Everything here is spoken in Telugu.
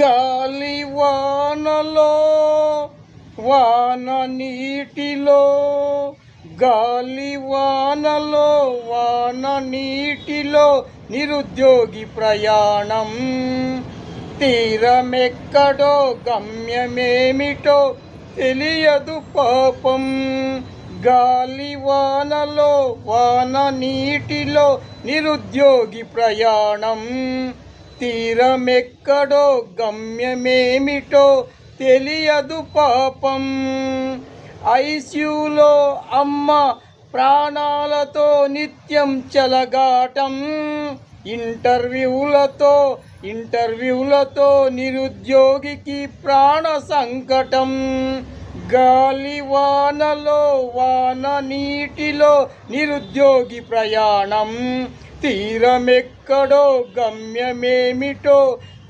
గాలి వానలో వాన నీటిలో గాలి వానలో వాన నీటిలో నిరుద్యోగి ప్రయాణం. తీరమెక్కడో గమ్యమేమిటో తెలియదు పాపం. గాలి వానలో వాన నీటిలో నిరుద్యోగి ప్రయాణం. తీరమెక్కడో గమ్యమేమిటో తెలియదు పాపం. ఐస్యూలో అమ్మ ప్రాణాలతో నిత్యం చెలగాటం. ఇంటర్వ్యూలతో ఇంటర్వ్యూలతో నిరుద్యోగికి ప్రాణ సంకటం. గాలి వానలో వాన నీటిలో నిరుద్యోగి ప్రయాణం. తీరమెక్కడో గమ్యమేమిటో